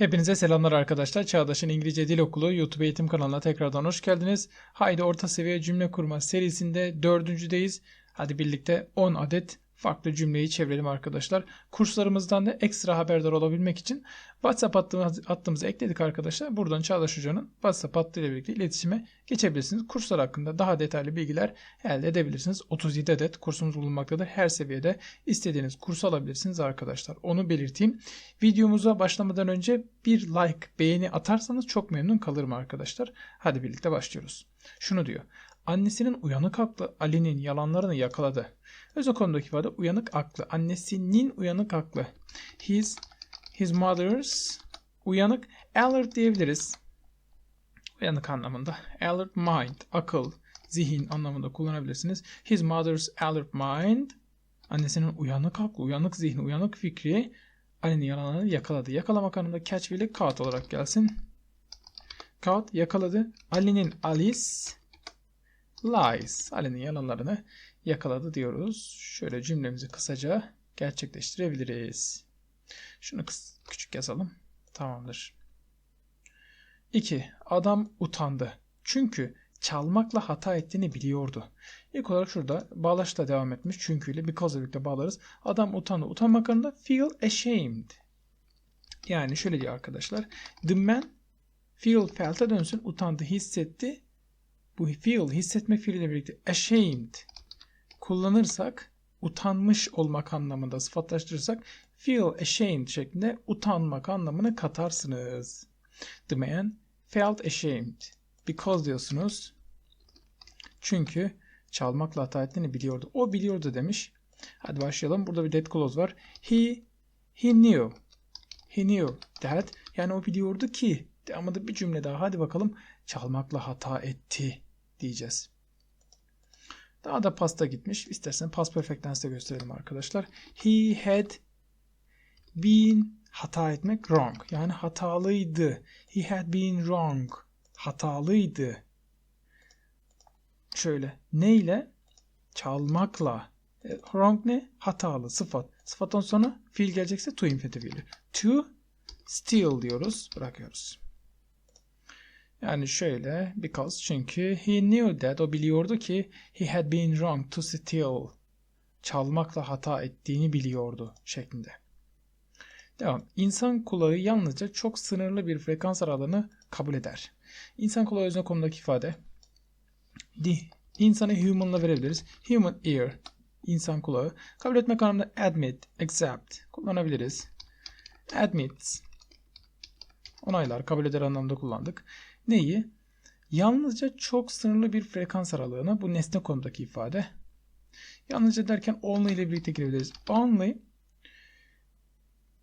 Hepinize selamlar arkadaşlar. Çağdaş'ın İngilizce Dil Okulu YouTube eğitim kanalına tekrardan hoş geldiniz. Haydi orta seviye cümle kurma serisinde dördüncüdeyiz. Hadi birlikte 10 adet farklı cümleyi çevirelim arkadaşlar. Kurslarımızdan da ekstra haberdar olabilmek için WhatsApp hattımızı, hattımızı ekledik arkadaşlar. Buradan Çağdaş Hoca'nın WhatsApp hattıyla birlikte iletişime geçebilirsiniz. Kurslar hakkında daha detaylı bilgiler elde edebilirsiniz. 37 adet kursumuz bulunmaktadır. Her seviyede istediğiniz kursu alabilirsiniz arkadaşlar. Onu belirteyim. Videomuza başlamadan önce bir like, beğeni atarsanız çok memnun kalırım arkadaşlar. Hadi birlikte başlıyoruz. Şunu diyor. Annesinin uyanık aklı Ali'nin yalanlarını yakaladı. Öz konudaki ifade uyanık aklı. Annesinin uyanık aklı. His, his mother's uyanık alert diyebiliriz. Uyanık anlamında. Alert mind, akıl, zihin anlamında kullanabilirsiniz. His mother's alert mind. Annesinin uyanık aklı, uyanık zihni, uyanık fikri Ali'nin yalanlarını yakaladı. Yakalamak anlamında catch fiili caught olarak gelsin. Caught yakaladı. Ali'nin Alice lies. Ali'nin yalanlarını yakaladı diyoruz. Şöyle cümlemizi kısaca gerçekleştirebiliriz. Şunu küçük yazalım. Tamamdır. 2. Adam utandı. Çünkü çalmakla hata ettiğini biliyordu. İlk olarak şurada bağlaçla devam etmiş. Çünkü ile because ile birlikte bağlarız. Adam utandı. Utanmak anında feel ashamed. Yani şöyle diyor arkadaşlar. The man feel felt'e dönsün. Utandı, hissetti bu feel hissetmek fiiliyle birlikte ashamed kullanırsak utanmış olmak anlamında sıfatlaştırırsak feel ashamed şeklinde utanmak anlamını katarsınız. The man felt ashamed because diyorsunuz. Çünkü çalmakla hata ettiğini biliyordu. O biliyordu demiş. Hadi başlayalım. Burada bir dead clause var. He he knew. He knew that. Yani o biliyordu ki. Ama da bir cümle daha. Hadi bakalım. Çalmakla hata etti diyeceğiz. Daha da pasta gitmiş. İstersen past perfect tense'de gösterelim arkadaşlar. He had been hata etmek wrong. Yani hatalıydı. He had been wrong. Hatalıydı. Şöyle. Neyle? Çalmakla. E, wrong ne? Hatalı. Sıfat. Sıfattan sonra fiil gelecekse to infinitive gelir. To steal diyoruz. Bırakıyoruz. Yani şöyle because çünkü he knew that o biliyordu ki he had been wrong to steal. Çalmakla hata ettiğini biliyordu şeklinde. Devam. İnsan kulağı yalnızca çok sınırlı bir frekans aralığını kabul eder. İnsan kulağı özne konudaki ifade. The, insanı human'la verebiliriz. Human ear. İnsan kulağı. Kabul etmek anlamında admit, accept kullanabiliriz. Admits. Onaylar, kabul eder anlamda kullandık. Neyi? Yalnızca çok sınırlı bir frekans aralığına bu nesne konudaki ifade. Yalnızca derken only ile birlikte girebiliriz. Only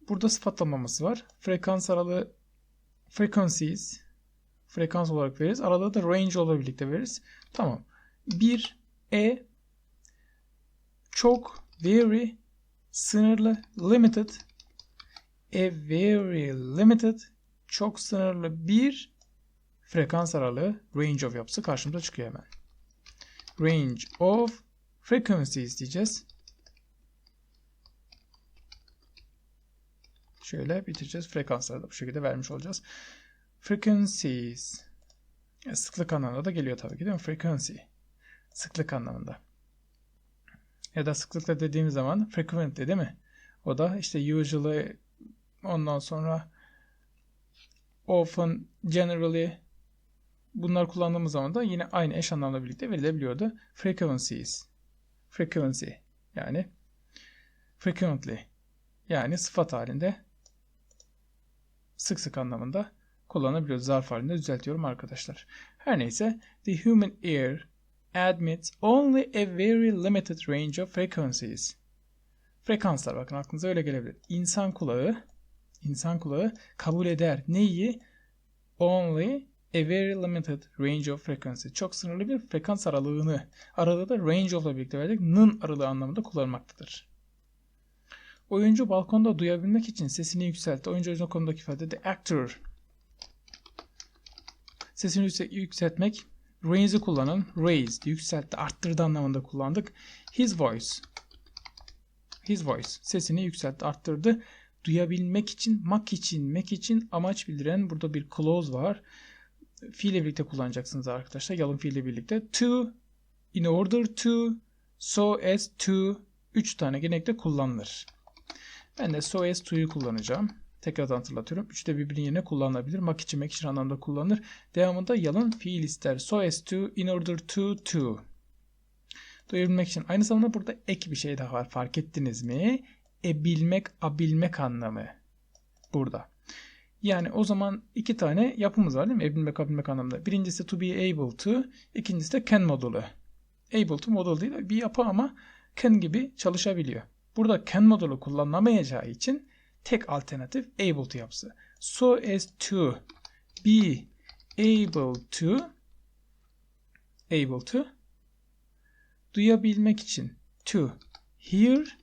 burada sıfatlamaması var. Frekans aralığı frequencies frekans olarak veririz. Aralığı da range olarak birlikte veririz. Tamam. Bir E çok very sınırlı limited a very limited çok sınırlı bir frekans aralığı range of yapısı karşımıza çıkıyor hemen. Range of frequencies diyeceğiz. Şöyle bitireceğiz. Frekansları da bu şekilde vermiş olacağız. Frequencies. E, sıklık anlamında da geliyor tabii ki değil mi? Frequency. Sıklık anlamında. Ya da sıklıkla dediğimiz zaman frequent değil mi? O da işte usually ondan sonra often, generally bunlar kullandığımız zaman da yine aynı eş anlamla birlikte verilebiliyordu. Frequencies. Frequency yani frequently yani sıfat halinde sık sık anlamında kullanabiliyoruz. Zarf halinde düzeltiyorum arkadaşlar. Her neyse the human ear admits only a very limited range of frequencies. Frekanslar bakın aklınıza öyle gelebilir. İnsan kulağı insan kulağı kabul eder. Neyi? Only a very limited range of frequency. Çok sınırlı bir frekans aralığını aralığı da range of'la birlikte verdik. Nın aralığı anlamında kullanmaktadır. Oyuncu balkonda duyabilmek için sesini yükseltti. Oyuncu oyuncu konudaki ifade de actor. Sesini yükseltmek range'i kullanın. Raised, yükseltti, arttırdı anlamında kullandık. His voice. His voice. Sesini yükseltti, arttırdı. duyabilmek için, mak için, mek için amaç bildiren burada bir clause var. Fiille birlikte kullanacaksınız arkadaşlar. Yalın fiille birlikte. To, in order to, so as to, 3 tane genellikle kullanılır. Ben de so as to'yu kullanacağım. Tekrardan hatırlatıyorum. 3 de birbirinin yerine kullanılabilir. Mak için, mek için anlamda kullanılır. Devamında yalın fiil ister. So as to, in order to, to. Duyabilmek için. Aynı zamanda burada ek bir şey daha var. Fark ettiniz mi? Ebilmek, abilmek anlamı. Burada. Yani o zaman iki tane yapımız var değil mi? Ebilmek, abilmek anlamında. Birincisi to be able to. ikincisi de can modulu. Able to model değil bir yapı ama can gibi çalışabiliyor. Burada can modulu kullanılamayacağı için tek alternatif able to yapısı. So as to be able to able to duyabilmek için to hear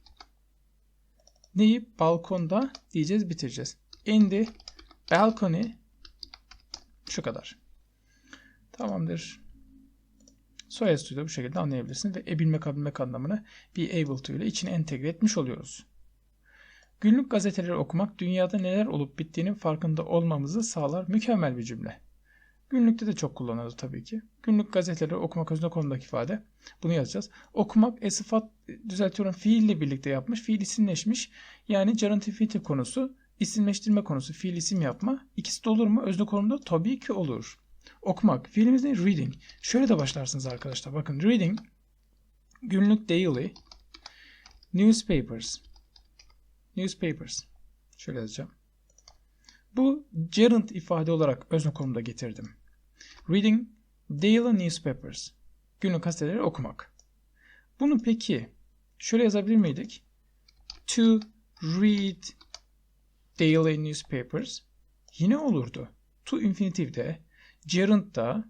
neyi balkonda diyeceğiz bitireceğiz. In the balcony şu kadar. Tamamdır. So as to'yu da bu şekilde anlayabilirsiniz ve ebilmek abilmek anlamını be able to ile içine entegre etmiş oluyoruz. Günlük gazeteleri okumak dünyada neler olup bittiğinin farkında olmamızı sağlar mükemmel bir cümle. Günlükte de çok kullanılır tabii ki. Günlük gazeteleri okumak özne konudaki ifade. Bunu yazacağız. Okumak e sıfat düzeltiyorum fiille birlikte yapmış. Fiil isimleşmiş. Yani gerontificative konusu isimleştirme konusu fiil isim yapma. İkisi de olur mu? Özne konumda tabii ki olur. Okumak. Fiilimiz ne? Reading. Şöyle de başlarsınız arkadaşlar. Bakın reading günlük daily newspapers newspapers şöyle yazacağım. Bu gerund ifade olarak özne konumda getirdim. Reading daily newspapers. Günlük gazeteleri okumak. Bunu peki şöyle yazabilir miydik? To read daily newspapers yine olurdu. To infinitifde, gerundda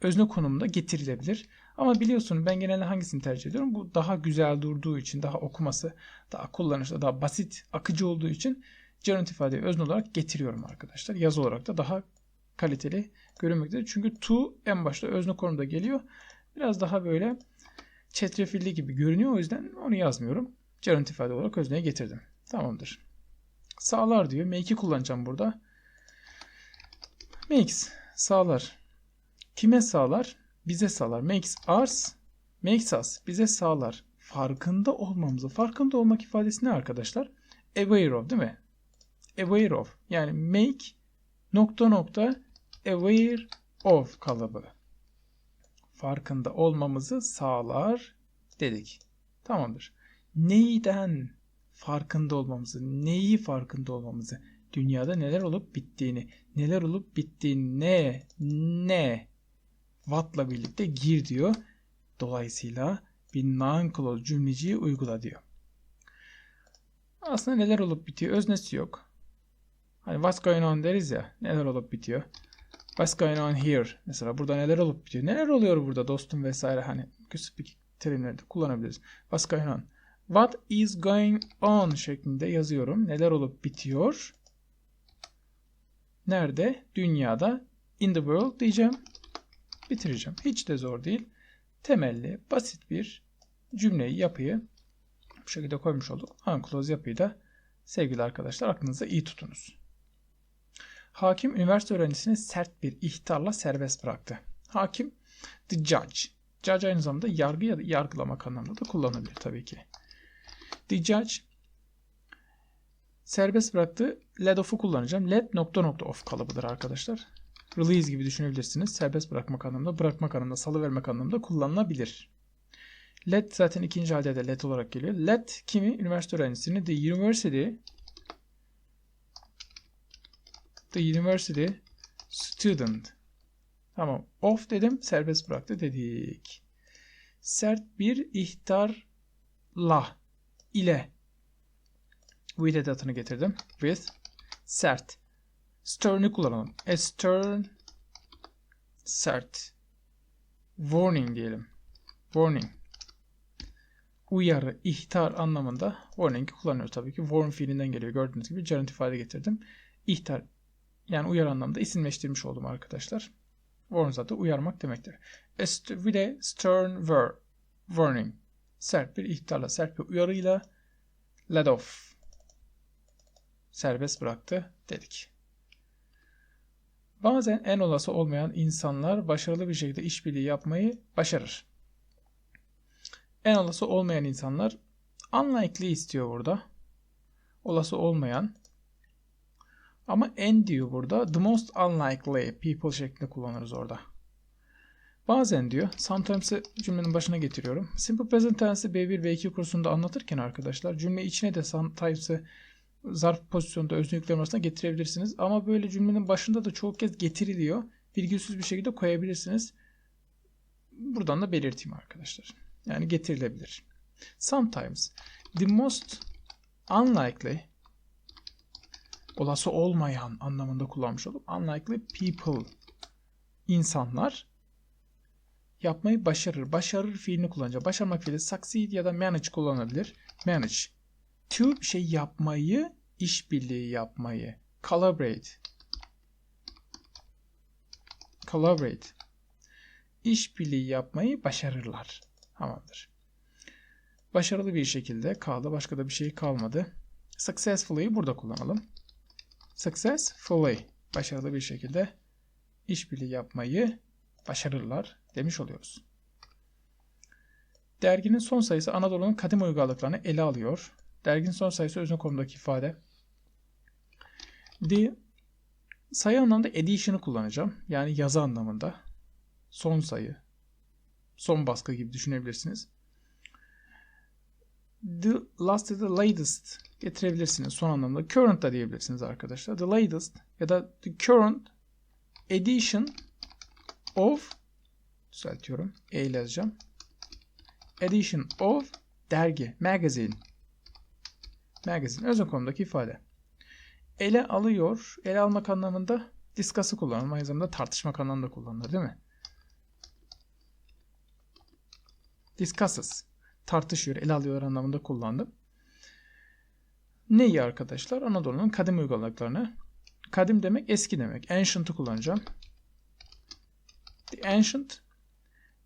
özne konumunda getirilebilir. Ama biliyorsunuz ben genelde hangisini tercih ediyorum? Bu daha güzel durduğu için, daha okuması, daha kullanışlı, daha basit, akıcı olduğu için gerund ifadeyi özne olarak getiriyorum arkadaşlar. Yazı olarak da daha kaliteli görünmektedir. Çünkü to en başta özne konumda geliyor. Biraz daha böyle çetrefilli gibi görünüyor. O yüzden onu yazmıyorum. Gerund ifade olarak özneye getirdim. Tamamdır. Sağlar diyor. Make'i kullanacağım burada. Makes sağlar. Kime sağlar? Bize sağlar. Makes us, makes us bize sağlar. Farkında olmamızı. Farkında olmak ifadesi ne arkadaşlar? Aware of değil mi? Aware of. Yani make nokta nokta aware of kalıbı. Farkında olmamızı sağlar dedik. Tamamdır. Neyden farkında olmamızı, neyi farkında olmamızı, dünyada neler olup bittiğini, neler olup bittiğini, ne, ne, what'la birlikte gir diyor. Dolayısıyla bir non-clause cümleciyi uygula diyor. Aslında neler olup bitiyor öznesi yok. Hani what's going on deriz ya. Neler olup bitiyor. What's going on here? Mesela burada neler olup bitiyor. Neler oluyor burada dostum vesaire hani speak terimleri de kullanabiliriz. What's going on? What is going on şeklinde yazıyorum. Neler olup bitiyor? Nerede? Dünyada. In the world diyeceğim. Bitireceğim. Hiç de zor değil. Temelli, basit bir cümleyi, yapıyı bu şekilde koymuş olduk. Unclose yapıyı da sevgili arkadaşlar aklınızda iyi tutunuz. Hakim üniversite öğrencisini sert bir ihtarla serbest bıraktı. Hakim the judge. Judge aynı zamanda yargı ya da yargılamak anlamında da kullanılabilir tabii ki. The judge serbest bıraktı. Let off'u kullanacağım. Let nokta nokta off kalıbıdır arkadaşlar. Release gibi düşünebilirsiniz. Serbest bırakmak anlamında, bırakmak anlamında, salıvermek anlamında kullanılabilir. Let zaten ikinci halde de let olarak geliyor. Let kimi? Üniversite öğrencisini the university the university student Tamam. Off dedim. Serbest bıraktı dedik. Sert bir ihtarla ile with edatını getirdim. With sert. Stern'ı kullanalım. A stern sert. Warning diyelim. Warning. Uyarı, ihtar anlamında warning kullanıyoruz tabii ki. Warn fiilinden geliyor. Gördüğünüz gibi gerund ifade getirdim. İhtar yani uyarı anlamında isimleştirmiş oldum arkadaşlar. Warn zaten uyarmak demektir. A with a stern ver, warning. Sert bir ihtarla, sert bir uyarıyla let off. serbest bıraktı dedik. Bazen en olası olmayan insanlar başarılı bir şekilde işbirliği yapmayı başarır. En olası olmayan insanlar unlikely istiyor burada. Olası olmayan. Ama en diyor burada. The most unlikely people şeklinde kullanırız orada. Bazen diyor. Sometimes'ı cümlenin başına getiriyorum. Simple present tense'i B1 ve 2 kursunda anlatırken arkadaşlar cümle içine de sometimes'ı zarf pozisyonda özne arasında getirebilirsiniz. Ama böyle cümlenin başında da çok kez getiriliyor. Virgülsüz bir şekilde koyabilirsiniz. Buradan da belirteyim arkadaşlar. Yani getirilebilir. Sometimes the most unlikely olası olmayan anlamında kullanmış olup unlikely people insanlar yapmayı başarır. Başarır fiilini kullanacak. Başarmak fiili succeed ya da manage kullanabilir. Manage. To bir şey yapmayı, işbirliği yapmayı. Collaborate. Collaborate. İşbirliği yapmayı başarırlar. Tamamdır. Başarılı bir şekilde kaldı. Başka da bir şey kalmadı. Successfully'yi burada kullanalım. Successfully. Başarılı bir şekilde işbirliği yapmayı başarırlar demiş oluyoruz. Derginin son sayısı Anadolu'nun kadim uygarlıklarını ele alıyor. Derginin son sayısı özne konumdaki ifade. The sayı anlamında edition'ı kullanacağım. Yani yazı anlamında. Son sayı. Son baskı gibi düşünebilirsiniz. The last the latest getirebilirsiniz son anlamda. Current da diyebilirsiniz arkadaşlar. The latest ya da the current edition of düzeltiyorum. E ile yazacağım. Edition of dergi, magazine. Magazine. Özne konumdaki ifade. Ele alıyor. Ele almak anlamında discuss'ı kullanılır. Aynı zamanda tartışmak anlamında kullanılır değil mi? Discusses. Tartışıyor, ele alıyor anlamında kullandım. Neyi arkadaşlar? Anadolu'nun kadim uygarlıklarını. Kadim demek eski demek. Ancient'ı kullanacağım. The ancient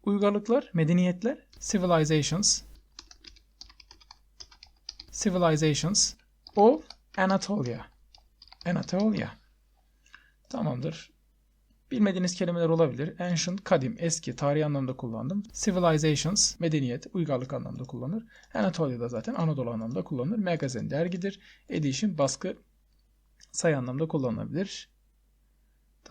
uygarlıklar, medeniyetler, civilizations, civilizations of Anatolia. Anatolia. Tamamdır. Bilmediğiniz kelimeler olabilir. Ancient, kadim, eski, tarihi anlamda kullandım. Civilizations, medeniyet, uygarlık anlamda kullanılır. Anatolia'da zaten Anadolu anlamda kullanılır. Magazine, dergidir. Edition, baskı, sayı anlamda kullanılabilir.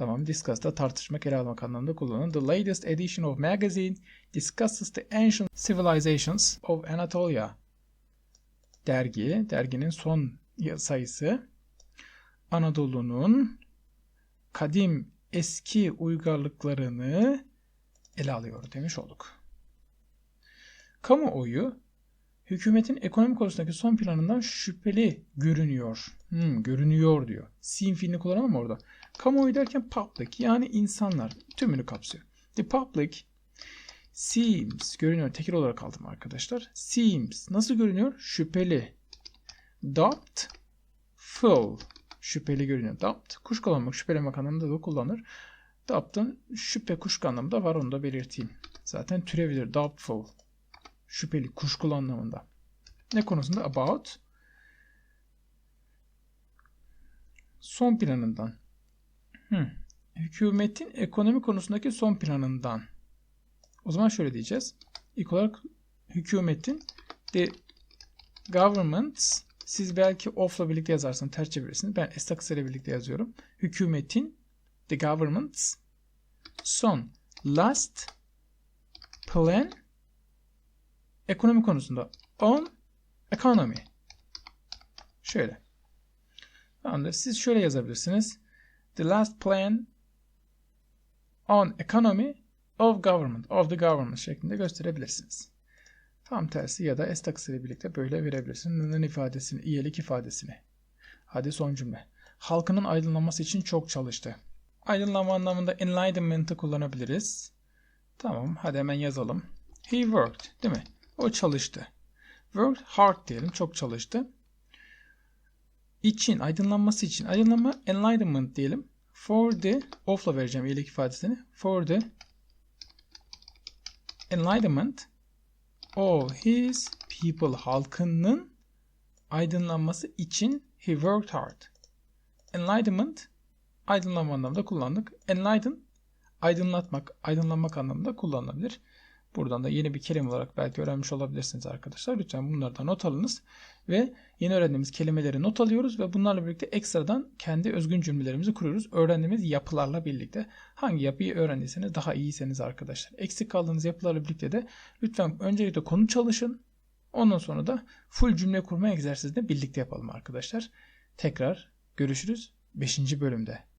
Tamam, discuss'ta tartışmak, ele almak anlamında kullanılır. The latest edition of magazine discusses the ancient civilizations of Anatolia. Dergi, derginin son sayısı Anadolu'nun kadim eski uygarlıklarını ele alıyor demiş olduk. Kamuoyu hükümetin ekonomi konusundaki son planından şüpheli görünüyor. Hmm, görünüyor diyor. Sin fiilini kullanalım mı orada? Kamuoyu derken public yani insanlar tümünü kapsıyor. The public seems görünüyor. Tekil olarak aldım arkadaşlar. Seems nasıl görünüyor? Şüpheli. Doubt full şüpheli görünüyor. Doubt kuşkulanmak, şüphelemek anlamında da kullanılır. Doubt'ın şüphe kuşku anlamında var onu da belirteyim. Zaten türevidir. Doubtful. Şüpheli, kuşkulu anlamında. Ne konusunda? About. Son planından. Hmm. Hükümetin ekonomi konusundaki son planından. O zaman şöyle diyeceğiz. İlk olarak hükümetin the government's siz belki off'la birlikte yazarsınız, ters çevirirsiniz. Ben estaksı ile birlikte yazıyorum. Hükümetin, the government's son, last plan ekonomi konusunda on economy. Şöyle. Tamamdır. Siz şöyle yazabilirsiniz. The last plan on economy of government, of the government şeklinde gösterebilirsiniz. Tam tersi ya da s takısıyla birlikte böyle verebilirsin. Nın ifadesini, iyilik ifadesini. Hadi son cümle. Halkının aydınlanması için çok çalıştı. Aydınlanma anlamında enlightenment'ı kullanabiliriz. Tamam hadi hemen yazalım. He worked değil mi? O çalıştı. Worked hard diyelim. Çok çalıştı. İçin, aydınlanması için. Aydınlanma enlightenment diyelim. For the, off'la vereceğim iyilik ifadesini. For the enlightenment of his people halkının aydınlanması için he worked hard. enlightenment aydınlanma anlamında kullandık. Enlighten aydınlatmak, aydınlanmak anlamında kullanılabilir. Buradan da yeni bir kelime olarak belki öğrenmiş olabilirsiniz arkadaşlar. Lütfen bunlardan not alınız. Ve yeni öğrendiğimiz kelimeleri not alıyoruz ve bunlarla birlikte ekstradan kendi özgün cümlelerimizi kuruyoruz. Öğrendiğimiz yapılarla birlikte. Hangi yapıyı öğrendiyseniz daha iyiyseniz arkadaşlar. Eksik kaldığınız yapılarla birlikte de lütfen öncelikle konu çalışın. Ondan sonra da full cümle kurma egzersizini birlikte yapalım arkadaşlar. Tekrar görüşürüz 5. bölümde.